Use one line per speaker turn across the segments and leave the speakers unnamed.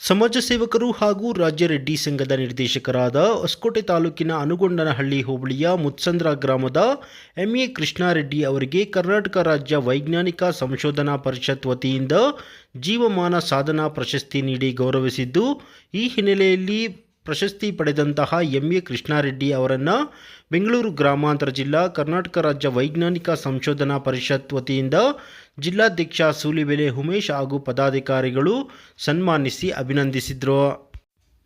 ಸಮಾಜ ಸೇವಕರು ಹಾಗೂ ರಾಜ್ಯ ರೆಡ್ಡಿ ಸಂಘದ ನಿರ್ದೇಶಕರಾದ ಹೊಸಕೋಟೆ ತಾಲೂಕಿನ ಅನುಗೊಂಡನಹಳ್ಳಿ ಹೋಬಳಿಯ ಮುತ್ಸಂದ್ರ ಗ್ರಾಮದ ಎಂಎ ಕೃಷ್ಣಾರೆಡ್ಡಿ ಅವರಿಗೆ ಕರ್ನಾಟಕ ರಾಜ್ಯ ವೈಜ್ಞಾನಿಕ ಸಂಶೋಧನಾ ಪರಿಷತ್ ವತಿಯಿಂದ ಜೀವಮಾನ ಸಾಧನಾ ಪ್ರಶಸ್ತಿ ನೀಡಿ ಗೌರವಿಸಿದ್ದು, ಈ ಹಿನ್ನೆಲೆಯಲ್ಲಿ ಪ್ರಶಸ್ತಿ ಪಡೆದಂತಹ ಎಂಎ ಕೃಷ್ಣಾರೆಡ್ಡಿ ಅವರನ್ನು ಬೆಂಗಳೂರು ಗ್ರಾಮಾಂತರ ಜಿಲ್ಲಾ ಕರ್ನಾಟಕ ರಾಜ್ಯ ವೈಜ್ಞಾನಿಕ ಸಂಶೋಧನಾ ಪರಿಷತ್ ವತಿಯಿಂದ ಜಿಲ್ಲಾಧ್ಯಕ್ಷ ಸೂಲಿಬೆಲೆ ಉಮೇಶ್ ಹಾಗೂ ಪದಾಧಿಕಾರಿಗಳು ಸನ್ಮಾನಿಸಿ ಅಭಿನಂದಿಸಿದರು.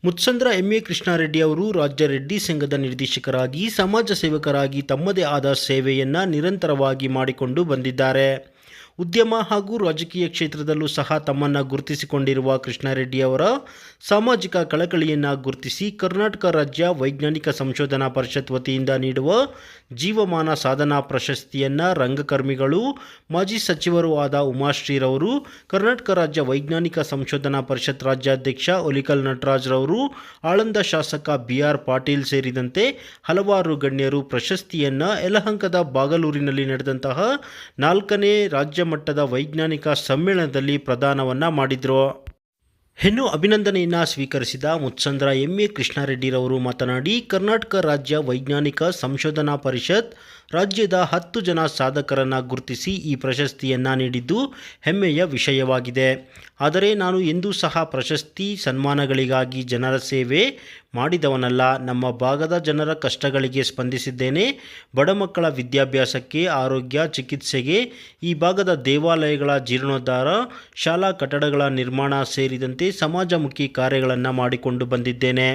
ಮುತ್ಸಂದ್ರ ಎಂಎ ಕೃಷ್ಣಾರೆಡ್ಡಿ ಅವರು ರಾಜ್ಯ ರೆಡ್ಡಿ ಸಂಘದ ನಿರ್ದೇಶಕರಾಗಿ, ಸಮಾಜ ಸೇವಕರಾಗಿ ತಮ್ಮದೇ ಆದ ಸೇವೆಯನ್ನು ನಿರಂತರವಾಗಿ ಮಾಡಿಕೊಂಡು ಬಂದಿದ್ದಾರೆ. ಉದ್ಯಮ ಹಾಗೂ ರಾಜಕೀಯ ಕ್ಷೇತ್ರದಲ್ಲೂ ಸಹ ತಮ್ಮನ್ನು ಗುರುತಿಸಿಕೊಂಡಿರುವ ಕೃಷ್ಣಾರೆಡ್ಡಿ ಅವರ ಸಾಮಾಜಿಕ ಕಳಕಳಿಯನ್ನು ಗುರುತಿಸಿ ಕರ್ನಾಟಕ ರಾಜ್ಯ ವೈಜ್ಞಾನಿಕ ಸಂಶೋಧನಾ ಪರಿಷತ್ ವತಿಯಿಂದ ನೀಡುವ ಜೀವಮಾನ ಸಾಧನಾ ಪ್ರಶಸ್ತಿಯನ್ನು ರಂಗಕರ್ಮಿಗಳು, ಮಾಜಿ ಸಚಿವರೂ ಆದ ಉಮಾಶ್ರೀರವರು, ಕರ್ನಾಟಕ ರಾಜ್ಯ ವೈಜ್ಞಾನಿಕ ಸಂಶೋಧನಾ ಪರಿಷತ್ ರಾಜ್ಯಾಧ್ಯಕ್ಷ ಒಲಿಕಲ್ ನಟರಾಜ್ರವರು, ಆಳಂದ ಶಾಸಕ ಬಿ ಆರ್ ಪಾಟೀಲ್ ಸೇರಿದಂತೆ ಹಲವಾರು ಗಣ್ಯರು ಪ್ರಶಸ್ತಿಯನ್ನು ಯಲಹಂಕದ ಬಾಗಲೂರಿನಲ್ಲಿ ನಡೆದಂತಹ ನಾಲ್ಕನೇ ರಾಜ್ಯ ಮಟ್ಟದ ವೈಜ್ಞಾನಿಕ ಸಮ್ಮೇಳನದಲ್ಲಿ ಪ್ರದಾನವನ್ನು ಮಾಡಿದರು. ಹೆಣ್ಣು ಅಭಿನಂದನೆಯನ್ನು ಸ್ವೀಕರಿಸಿದ ಮುತ್ಸಂದ್ರ ಎಂ ಎ ಕೃಷ್ಣಾರೆಡ್ಡಿರವರು ಮಾತನಾಡಿ, ಕರ್ನಾಟಕ ರಾಜ್ಯ ವೈಜ್ಞಾನಿಕ ಸಂಶೋಧನಾ ಪರಿಷತ್ ರಾಜ್ಯದ ಹತ್ತು ಜನ ಸಾಧಕರನ್ನು ಗುರುತಿಸಿ ಈ ಪ್ರಶಸ್ತಿಯನ್ನು ನೀಡಿದ್ದು ಹೆಮ್ಮೆಯ ವಿಷಯವಾಗಿದೆ. ಆದರೆ ನಾನು ಎಂದೂ ಸಹ ಪ್ರಶಸ್ತಿ ಸನ್ಮಾನಗಳಿಗಾಗಿ ಜನರ ಸೇವೆ ಮಾಡಿದವನಲ್ಲ. ನಮ್ಮ ಭಾಗದ ಜನರ ಕಷ್ಟಗಳಿಗೆ ಸ್ಪಂದಿಸಿದ್ದೇನೆ. ಬಡ ಮಕ್ಕಳ ವಿದ್ಯಾಭ್ಯಾಸಕ್ಕೆ, ಆರೋಗ್ಯ, ಚಿಕಿತ್ಸೆಗೆ ಈ ಭಾಗದ ದೇವಾಲಯಗಳ ಜೀರ್ಣೋದ್ಧಾರ, ಶಾಲಾ ಕಟ್ಟಡಗಳ ನಿರ್ಮಾಣ ಸೇರಿದಂತೆ ಸಮಾಜಮುಖಿ ಕಾರ್ಯಗಳನ್ನು ಮಾಡಿಕೊಂಡು ಬಂದಿದ್ದೇನೆ.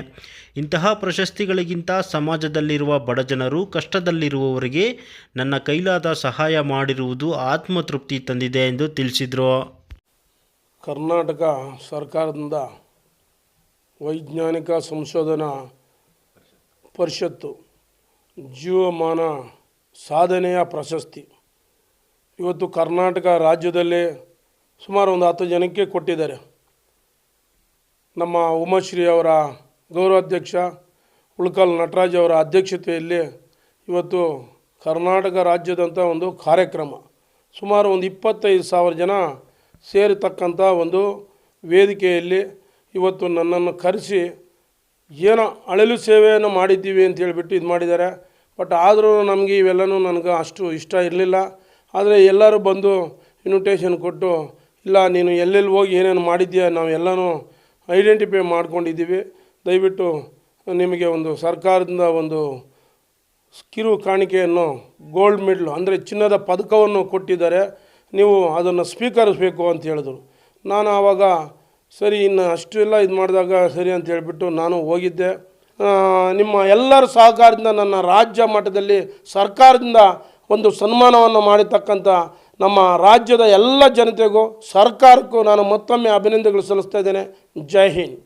ಇಂತಹ ಪ್ರಶಸ್ತಿಗಳಿಗಿಂತ ಸಮಾಜದಲ್ಲಿರುವ ಬಡಜನರು ಕಷ್ಟದಲ್ಲಿರುವವರಿಗೆ ನನ್ನ ಕೈಲಾದ ಸಹಾಯ ಮಾಡಿರುವುದು ಆತ್ಮತೃಪ್ತಿ ತಂದಿದೆ ಎಂದು ತಿಳಿಸಿದರು.
ಕರ್ನಾಟಕ ಸರ್ಕಾರದಿಂದ ವೈಜ್ಞಾನಿಕ ಸಂಶೋಧನಾ ಪರಿಷತ್ತು ಜೀವಮಾನ ಸಾಧನೆಯ ಪ್ರಶಸ್ತಿ ಇವತ್ತು ಕರ್ನಾಟಕ ರಾಜ್ಯದಲ್ಲಿ ಸುಮಾರು ಒಂದು ಹತ್ತು ಜನಕ್ಕೆ ಕೊಟ್ಟಿದ್ದಾರೆ. ನಮ್ಮ ಉಮಾಶ್ರೀ ಅವರ ಗೌರವಾಧ್ಯಕ್ಷ, ಉಳ್ಕಲ್ ನಟರಾಜ್ ಅವರ ಅಧ್ಯಕ್ಷತೆಯಲ್ಲಿ ಇವತ್ತು ಕರ್ನಾಟಕ ರಾಜ್ಯದಂಥ ಒಂದು ಕಾರ್ಯಕ್ರಮ. ಸುಮಾರು ಒಂದು ಇಪ್ಪತ್ತೈದು ಸಾವಿರ ಜನ ಸೇರತಕ್ಕಂಥ ಒಂದು ವೇದಿಕೆಯಲ್ಲಿ ಇವತ್ತು ನನ್ನನ್ನು ಕರೆಸಿ ಏನೋ ಅಳಲು ಸೇವೆಯನ್ನು ಮಾಡಿದ್ದೀವಿ ಅಂತ ಹೇಳಿಬಿಟ್ಟು ಇದು ಮಾಡಿದ್ದಾರೆ. ಬಟ್ ಆದರೂ ನಮಗೆ ಇವೆಲ್ಲನೂ ನನಗೆ ಅಷ್ಟು ಇಷ್ಟ ಇರಲಿಲ್ಲ. ಆದರೆ ಎಲ್ಲರೂ ಬಂದು ಇನ್ವಿಟೇಷನ್ ಕೊಟ್ಟು, ಇಲ್ಲ, ನೀನು ಎಲ್ಲೆಲ್ಲಿ ಹೋಗಿ ಏನೇನು ಮಾಡಿದ್ದೀಯ ನಾವೆಲ್ಲನೂ ಐಡೆಂಟಿಫೈ ಮಾಡ್ಕೊಂಡಿದ್ದೀವಿ. ದಯವಿಟ್ಟು ನಿಮಗೆ ಒಂದು ಸರ್ಕಾರದಿಂದ ಒಂದು ಕಿರು ಕಾಣಿಕೆಯನ್ನು ಗೋಲ್ಡ್ ಮೆಡ್ಲು ಅಂದರೆ ಚಿನ್ನದ ಪದಕವನ್ನು ಕೊಟ್ಟಿದ್ದಾರೆ. ನೀವು ಅದನ್ನು ಸ್ವೀಕರಿಸಬೇಕು ಅಂತ ಹೇಳಿದ್ರು. ನಾನು ಆವಾಗ ಸರಿ, ಇನ್ನು ಅಷ್ಟೆಲ್ಲ ಇದು ಮಾಡಿದಾಗ ಸರಿ ಅಂತ ಹೇಳಿಬಿಟ್ಟು ನಾನು ಹೋಗಿದ್ದೆ. ನಿಮ್ಮ ಎಲ್ಲರ ಸಹಕಾರದಿಂದ ನನ್ನ ರಾಜ್ಯ ಮಟ್ಟದಲ್ಲಿ ಸರ್ಕಾರದಿಂದ ಒಂದು ಸನ್ಮಾನವನ್ನು ಮಾಡಿರ್ತಕ್ಕಂಥ ನಮ್ಮ ರಾಜ್ಯದ ಎಲ್ಲ ಜನತೆಗೂ, ಸರ್ಕಾರಕ್ಕೂ ನಾನು ಮತ್ತೊಮ್ಮೆ ಅಭಿನಂದನೆಗಳು ಸಲ್ಲಿಸ್ತಾ ಇದ್ದೇನೆ. ಜೈ ಹಿಂದ್.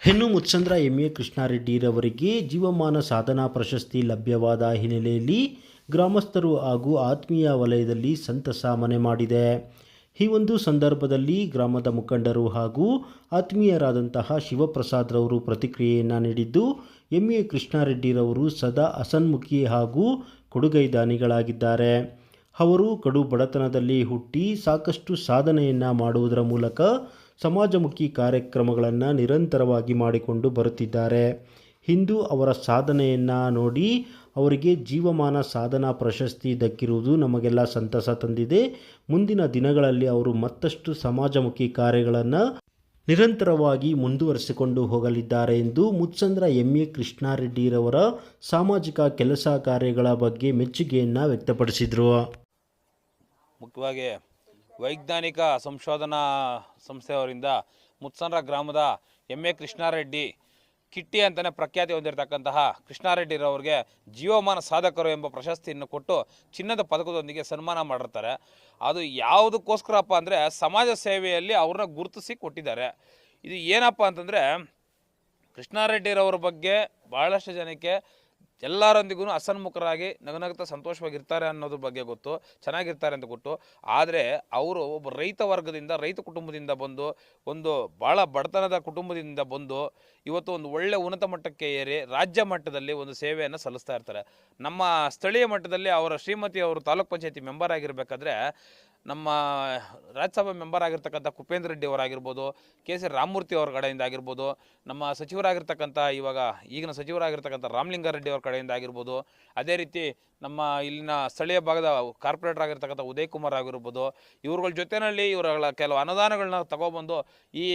ಹೆಣ್ಣು ಮುಚ್ಚಂದ್ರ ಎಂ ಎ ಕೃಷ್ಣಾರೆಡ್ಡಿರವರಿಗೆ ಜೀವಮಾನ ಸಾಧನಾ ಪ್ರಶಸ್ತಿ ಲಭ್ಯವಾದ ಹಿನ್ನೆಲೆಯಲ್ಲಿ ಗ್ರಾಮಸ್ಥರು ಹಾಗೂ ಆತ್ಮೀಯ ವಲಯದಲ್ಲಿ ಸಂತಸ ಮನೆ ಮಾಡಿದೆ. ಈ ಒಂದು ಸಂದರ್ಭದಲ್ಲಿ ಗ್ರಾಮದ ಮುಖಂಡರು ಹಾಗೂ ಆತ್ಮೀಯರಾದಂತಹ ಶಿವಪ್ರಸಾದ್ರವರು ಪ್ರತಿಕ್ರಿಯೆಯನ್ನು ನೀಡಿದ್ದು, ಎಂ ಎ ಕೃಷ್ಣಾರೆಡ್ಡಿರವರು ಸದಾ ಅಸನ್ಮುಖಿ ಹಾಗೂ ಕೊಡುಗೈದಾನಿಗಳಾಗಿದ್ದಾರೆ ಅವರು ಕಡು ಬಡತನದಲ್ಲಿ ಹುಟ್ಟಿ ಸಾಕಷ್ಟು ಸಾಧನೆಯನ್ನು ಮಾಡುವುದರ ಮೂಲಕ ಸಮಾಜಮುಖಿ ಕಾರ್ಯಕ್ರಮಗಳನ್ನು ನಿರಂತರವಾಗಿ ಮಾಡಿಕೊಂಡು ಬರುತ್ತಿದ್ದಾರೆ. ಇಂದು ಅವರ ಸಾಧನೆಯನ್ನು ನೋಡಿ ಅವರಿಗೆ ಜೀವಮಾನ ಸಾಧನಾ ಪ್ರಶಸ್ತಿ ದಕ್ಕಿರುವುದು ನಮಗೆಲ್ಲ ಸಂತಸ ತಂದಿದೆ. ಮುಂದಿನ ದಿನಗಳಲ್ಲಿ ಅವರು ಮತ್ತಷ್ಟು ಸಮಾಜಮುಖಿ ಕಾರ್ಯಗಳನ್ನು ನಿರಂತರವಾಗಿ ಮುಂದುವರಿಸಿಕೊಂಡು ಹೋಗಲಿದ್ದಾರೆ ಎಂದು ಮುತ್ಸಂದ್ರ ಎಂ. ಎ. ಕೃಷ್ಣಾರೆಡ್ಡಿರವರ ಸಾಮಾಜಿಕ ಕೆಲಸ ಕಾರ್ಯಗಳ ಬಗ್ಗೆ ಮೆಚ್ಚುಗೆಯನ್ನು ವ್ಯಕ್ತಪಡಿಸಿದರು.
ಮುಖ್ಯವಾಗಿ ವೈಜ್ಞಾನಿಕ ಸಂಶೋಧನಾ ಸಂಸ್ಥೆಯವರಿಂದ ಮುತ್ಸಂದ್ರ ಗ್ರಾಮದ ಎಂ ಎ ಕೃಷ್ಣಾರೆಡ್ಡಿ ಕಿಟ್ಟಿ ಅಂತಲೇ ಪ್ರಖ್ಯಾತಿ ಹೊಂದಿರತಕ್ಕಂತಹ ಕೃಷ್ಣಾರೆಡ್ಡಿರವ್ರಿಗೆ ಜೀವಮಾನ ಸಾಧಕರು ಎಂಬ ಪ್ರಶಸ್ತಿಯನ್ನು ಕೊಟ್ಟು ಚಿನ್ನದ ಪದಕದೊಂದಿಗೆ ಸನ್ಮಾನ ಮಾಡಿರ್ತಾರೆ. ಅದು ಯಾವುದಕ್ಕೋಸ್ಕರಪ್ಪ ಅಂದರೆ ಸಮಾಜ ಸೇವೆಯಲ್ಲಿ ಅವ್ರನ್ನ ಗುರುತಿಸಿ ಕೊಟ್ಟಿದ್ದಾರೆ. ಇದು ಏನಪ್ಪ ಅಂತಂದರೆ ಕೃಷ್ಣಾರೆಡ್ಡಿರವ್ರ ಬಗ್ಗೆ ಭಾಳಷ್ಟು ಜನಕ್ಕೆ ಎಲ್ಲರೊಂದಿಗೂ ಅಸನ್ಮುಖರಾಗಿ ನಗನಗ್ತಾ ಸಂತೋಷವಾಗಿರ್ತಾರೆ ಅನ್ನೋದ್ರ ಬಗ್ಗೆ ಗೊತ್ತು, ಚೆನ್ನಾಗಿರ್ತಾರೆ ಅಂತ ಗೊತ್ತು ಆದರೆ ಅವರು ಒಬ್ಬ ರೈತ ವರ್ಗದಿಂದ, ರೈತ ಕುಟುಂಬದಿಂದ ಬಂದು, ಒಂದು ಭಾಳ ಬಡತನದ ಕುಟುಂಬದಿಂದ ಬಂದು, ಇವತ್ತು ಒಂದು ಒಳ್ಳೆ ಉನ್ನತ ಮಟ್ಟಕ್ಕೆ ಏರಿ, ರಾಜ್ಯ ಮಟ್ಟದಲ್ಲಿ ಒಂದು ಸೇವೆಯನ್ನು ಸಲ್ಲಿಸ್ತಾ ಇರ್ತಾರೆ. ನಮ್ಮ ಸ್ಥಳೀಯ ಮಟ್ಟದಲ್ಲಿ ಅವರ ಶ್ರೀಮತಿ ಅವರು ತಾಲೂಕ್ ಪಂಚಾಯತಿ ಮೆಂಬರ್ ಆಗಿರಬೇಕಾದ್ರೆ ನಮ್ಮ ರಾಜ್ಯಸಭಾ ಮೆಂಬರ್ ಆಗಿರ್ತಕ್ಕಂಥ ಕುಪೇಂದ್ರ ರೆಡ್ಡಿ ಅವರಾಗಿರ್ಬೋದು, ಕೆ ಸಿ ರಾಮಮೂರ್ತಿ ಅವ್ರ ಕಡೆಯಿಂದ ಆಗಿರ್ಬೋದು, ನಮ್ಮ ಸಚಿವರಾಗಿರ್ತಕ್ಕಂಥ ಇವಾಗ ಈಗಿನ ಸಚಿವರಾಗಿರ್ತಕ್ಕಂಥ ರಾಮಲಿಂಗಾರೆಡ್ಡಿ ಅವ್ರ ಕಡೆಯಿಂದ ಆಗಿರ್ಬೋದು, ಅದೇ ರೀತಿ ನಮ್ಮ ಇಲ್ಲಿನ ಸ್ಥಳೀಯ ಭಾಗದ ಕಾರ್ಪೊರೇಟರ್ ಆಗಿರ್ತಕ್ಕಂಥ ಉದಯ್ ಕುಮಾರ್ ಆಗಿರ್ಬೋದು, ಇವ್ರುಗಳ ಜೊತೆಯಲ್ಲಿ ಇವರುಗಳ ಕೆಲವು ಅನುದಾನಗಳನ್ನ ತಗೊಬಂದು ಈ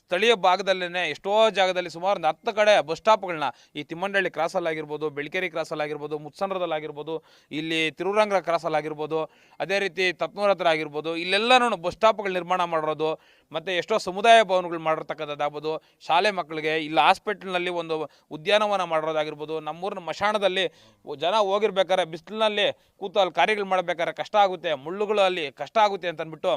ಸ್ಥಳೀಯ ಭಾಗದಲ್ಲೇ ಎಷ್ಟೋ ಜಾಗದಲ್ಲಿ ಸುಮಾರು ಒಂದು ಹತ್ತು ಕಡೆ ಬಸ್ ಸ್ಟಾಪ್ಗಳನ್ನ ಈ ತಿಮ್ಮಂಡಳ್ಳಿ ಕ್ರಾಸಲ್ಲಾಗಿರ್ಬೋದು ಬೆಳಕೇರಿ ಕ್ರಾಸಲ್ಲಿ ಆಗಿರ್ಬೋದು ಮುತ್ಸಂದ್ರದಲ್ಲಿ ಆಗಿರ್ಬೋದು, ಇಲ್ಲಿ ತಿರುವರಂಗ್ರ ಕ್ರಾಸಲ್ಲಾಗಿರ್ಬೋದು ಅದೇ ರೀತಿ ತತ್ನೂರ್ ಹತ್ರ ಆಗಿರ್ಬೋದು, ಇಲ್ಲೆಲ್ಲನೂ ಬಸ್ ಸ್ಟಾಪ್ಗಳು ನಿರ್ಮಾಣ ಮಾಡಿರೋದು, ಮತ್ತು ಎಷ್ಟೋ ಸಮುದಾಯ ಭವನಗಳು ಮಾಡಿರ್ತಕ್ಕಂಥದ್ದಾಗ್ಬೋದು, ಶಾಲೆ ಮಕ್ಕಳಿಗೆ ಇಲ್ಲ ಹಾಸ್ಪಿಟ್ಲ್ನಲ್ಲಿ ಒಂದು ಉದ್ಯಾನವನ ಮಾಡಿರೋದಾಗಿರ್ಬೋದು, ನಮ್ಮೂರಿನ ಮಶಾಣದಲ್ಲಿ ಜನ ಹೋಗಿರ್ಬೇಕಾದ್ರೆ ಬಿಸಿಲಿನಲ್ಲಿ ಕೂತು ಅಲ್ಲಿ ಕಾರ್ಯಗಳು ಮಾಡಬೇಕಾದ್ರೆ ಕಷ್ಟ ಆಗುತ್ತೆ ಮುಳ್ಳುಗಳು ಅಲ್ಲಿ ಕಷ್ಟ ಆಗುತ್ತೆ ಅಂತ ಅಂದ್ಬಿಟ್ಟು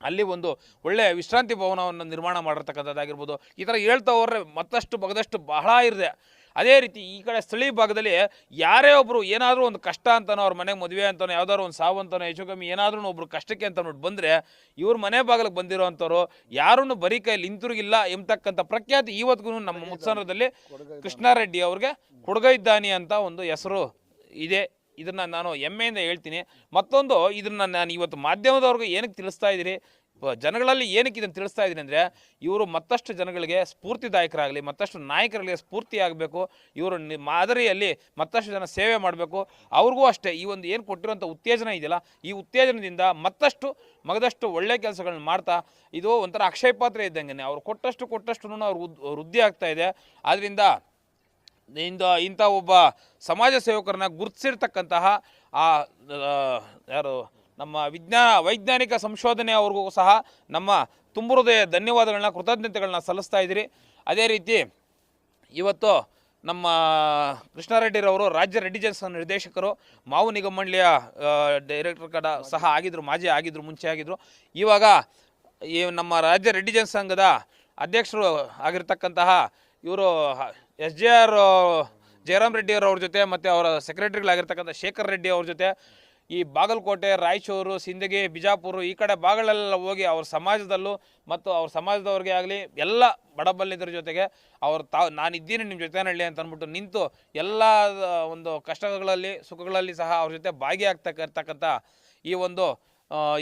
ಅಲ್ಲಿ ಒಂದು ಒಳ್ಳೆಯ ವಿಶ್ರಾಂತಿ ಭವನವನ್ನು ನಿರ್ಮಾಣ ಮಾಡಿರ್ತಕ್ಕಂಥದ್ದಾಗಿರ್ಬೋದು. ಈ ಥರ ಹೇಳ್ತಾ ಹೋದ್ರೆ ಮತ್ತಷ್ಟು ಬಗದಷ್ಟು ಬಹಳ ಇದೆ ಅದೇ ರೀತಿ ಈ ಕಡೆ ಸ್ಥಳೀಯ ಭಾಗದಲ್ಲಿ ಯಾರೇ ಒಬ್ಬರು ಏನಾದರೂ ಒಂದು ಕಷ್ಟ ಅಂತನೋ ಅವ್ರ ಮನೆಗೆ ಮದುವೆ ಅಂತನೋ ಯಾವ್ದಾದ್ರು ಒಂದು ಸಾವು ಅಂತನೋ ಹೆಚ್ಚು ಕಮ್ಮಿ ಏನಾದ್ರೂ ಒಬ್ರು ಕಷ್ಟಕ್ಕೆ ಅಂತ ನೋಡಿ ಬಂದರೆ ಇವ್ರ ಮನೆ ಬಾಗಿಲಿಗೆ ಬಂದಿರೋವಂಥವ್ರು ಯಾರನ್ನು ಬರೀ ಕೈಯಲ್ಲಿ ಹಿಂತಿರುಗಿಲ್ಲ ಎಂಬತಕ್ಕಂಥ ಪ್ರಖ್ಯಾತಿ ಇವತ್ತಿಗೂ ನಮ್ಮ ಮುತ್ಸಂದ್ರದಲ್ಲಿ ಕೃಷ್ಣಾರೆಡ್ಡಿ ಅವ್ರಿಗೆ ಕೊಡಗೈದ್ದಾನಿ ಅಂತ ಒಂದು ಹೆಸರು ಇದೆ. ಇದನ್ನು ನಾನು ಹೆಮ್ಮೆಯಿಂದ ಹೇಳ್ತೀನಿ. ಮತ್ತೊಂದು, ಇದನ್ನು ನಾನು ಇವತ್ತು ಮಾಧ್ಯಮದವ್ರಿಗೆ ಏನಕ್ಕೆ ತಿಳಿಸ್ತಾ ಇದ್ದೀರಿ ಜನಗಳಲ್ಲಿ ಏನಕ್ಕೆ ಇದನ್ನು ತಿಳಿಸ್ತಾ ಇದ್ದೀನಿ ಅಂದರೆ, ಇವರು ಮತ್ತಷ್ಟು ಜನಗಳಿಗೆ ಸ್ಫೂರ್ತಿದಾಯಕರಾಗಲಿ, ಮತ್ತಷ್ಟು ನಾಯಕರಿಗೆ ಸ್ಫೂರ್ತಿ ಆಗಬೇಕು ಇವರು ಮಾದರಿಯಲ್ಲಿ ಮತ್ತಷ್ಟು ಜನ ಸೇವೆ ಮಾಡಬೇಕು. ಅವ್ರಿಗೂ ಅಷ್ಟೇ, ಈ ಒಂದು ಏನು ಕೊಟ್ಟಿರುವಂಥ ಉತ್ತೇಜನ ಇದೆಯಲ್ಲ, ಈ ಉತ್ತೇಜನದಿಂದ ಮತ್ತಷ್ಟು ಮಗದಷ್ಟು ಒಳ್ಳೆ ಕೆಲಸಗಳನ್ನ ಮಾಡ್ತಾ, ಇದು ಒಂಥರ ಅಕ್ಷಯ ಪಾತ್ರೆ ಇದ್ದಂಗೆ ಅವ್ರು ಕೊಟ್ಟಷ್ಟು ಕೊಟ್ಟಷ್ಟು ಅವ್ರು ವೃದ್ಧಿ ಆಗ್ತಾ ಇದೆ. ಆದ್ದರಿಂದ ಇಂದ ಇಂಥ ಒಬ್ಬ ಸಮಾಜ ಸೇವಕರನ್ನ ಗುರುತಿಸಿರ್ತಕ್ಕಂತಹ ಆ ಯಾರು ನಮ್ಮ ವಿಜ್ಞಾನ ವೈಜ್ಞಾನಿಕ ಸಂಶೋಧನೆ ಅವ್ರಿಗೂ ಸಹ ನಮ್ಮ ತುಂಬೃದಯ ಹೃದಯ ಧನ್ಯವಾದಗಳನ್ನ, ಕೃತಜ್ಞತೆಗಳನ್ನ ಸಲ್ಲಿಸ್ತಾ ಇದ್ದೀರಿ. ಅದೇ ರೀತಿ ಇವತ್ತು ನಮ್ಮ ಕೃಷ್ಣಾರೆಡ್ಡಿರವರು ರಾಜ್ಯ ರೆಡ್ಡಿ ಜನ್ಸ್ ನಿರ್ದೇಶಕರು, ಮಾವು ನಿಗಮ ಮಂಡಳಿಯ ಡೈರೆಕ್ಟರ್ ಕಡ ಸಹ ಆಗಿದ್ದರು ಮಾಜಿ ಆಗಿದ್ದರು ಮುಂಚೆ ಆಗಿದ್ದರು ಇವಾಗ ಈ ನಮ್ಮ ರಾಜ್ಯ ರೆಡ್ಡಿ ಜನಸಂಘದ ಅಧ್ಯಕ್ಷರು ಆಗಿರ್ತಕ್ಕಂತಹ ಇವರು S G R Jayaram Reddy ಅವ್ರ ಜೊತೆ ಮತ್ತು ಅವರ ಸೆಕ್ರೆಟರಿಗಳಾಗಿರ್ತಕ್ಕಂಥ ಶೇಖರ್ ರೆಡ್ಡಿ ಅವ್ರ ಜೊತೆ ಈ ಬಾಗಲಕೋಟೆ, ರಾಯಚೂರು, ಸಿಂದಗಿ, ಬಿಜಾಪುರ ಈ ಕಡೆ ಭಾಗಗಳೆಲ್ಲ ಹೋಗಿ ಅವ್ರ ಸಮಾಜದಲ್ಲೂ ಮತ್ತು ಅವ್ರ ಸಮಾಜದವ್ರಿಗೆ ಆಗಲಿ ಎಲ್ಲ ಬಡಬಲ್ಲಿದ್ದರ ಜೊತೆಗೆ ಅವ್ರು ತಾವು ನಾನು ಇದ್ದೀನಿ ನಿಮ್ಮ ಜೊತೆನಲ್ಲಿ ಅಂತ ಅಂದ್ಬಿಟ್ಟು ನಿಂತು ಎಲ್ಲ ಒಂದು ಕಷ್ಟಗಳಲ್ಲಿ ಸುಖಗಳಲ್ಲಿ ಸಹ ಅವ್ರ ಜೊತೆ ಭಾಗಿಯಾಗ್ತಕ್ಕ ಈ ಒಂದು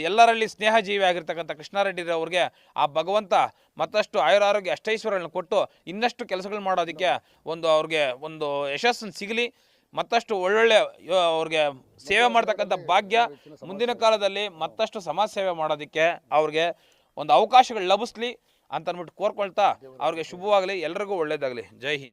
ಎಲ್ಲರಲ್ಲಿ ಸ್ನೇಹ ಜೀವಿ ಆಗಿರ್ತಕ್ಕಂಥ ಕೃಷ್ಣಾರೆಡ್ಡಿರವ್ರಿಗೆ ಆ ಭಗವಂತ ಮತ್ತಷ್ಟು ಆಯುರಾರೋಗ್ಯ ಅಷ್ಟೈಶ್ವರ್ಯಗಳನ್ನ ಕೊಟ್ಟು ಇನ್ನಷ್ಟು ಕೆಲಸಗಳು ಮಾಡೋದಕ್ಕೆ ಒಂದು ಅವ್ರಿಗೆ ಒಂದು ಯಶಸ್ಸನ್ನು ಸಿಗಲಿ, ಮತ್ತಷ್ಟು ಒಳ್ಳೊಳ್ಳೆ ಅವ್ರಿಗೆ ಸೇವೆ ಮಾಡ್ತಕ್ಕಂಥ ಭಾಗ್ಯ ಮುಂದಿನ ಕಾಲದಲ್ಲಿ ಮತ್ತಷ್ಟು ಸಮಾಜ ಸೇವೆ ಮಾಡೋದಕ್ಕೆ ಅವ್ರಿಗೆ ಒಂದು ಅವಕಾಶಗಳು ಲಭಿಸ್ಲಿ ಅಂತ ಅಂದ್ಬಿಟ್ಟು ಕೋರ್ಕೊಳ್ತಾ ಅವ್ರಿಗೆ ಶುಭವಾಗಲಿ, ಎಲ್ರಿಗೂ ಒಳ್ಳೇದಾಗಲಿ. ಜೈ ಹಿಂದ್.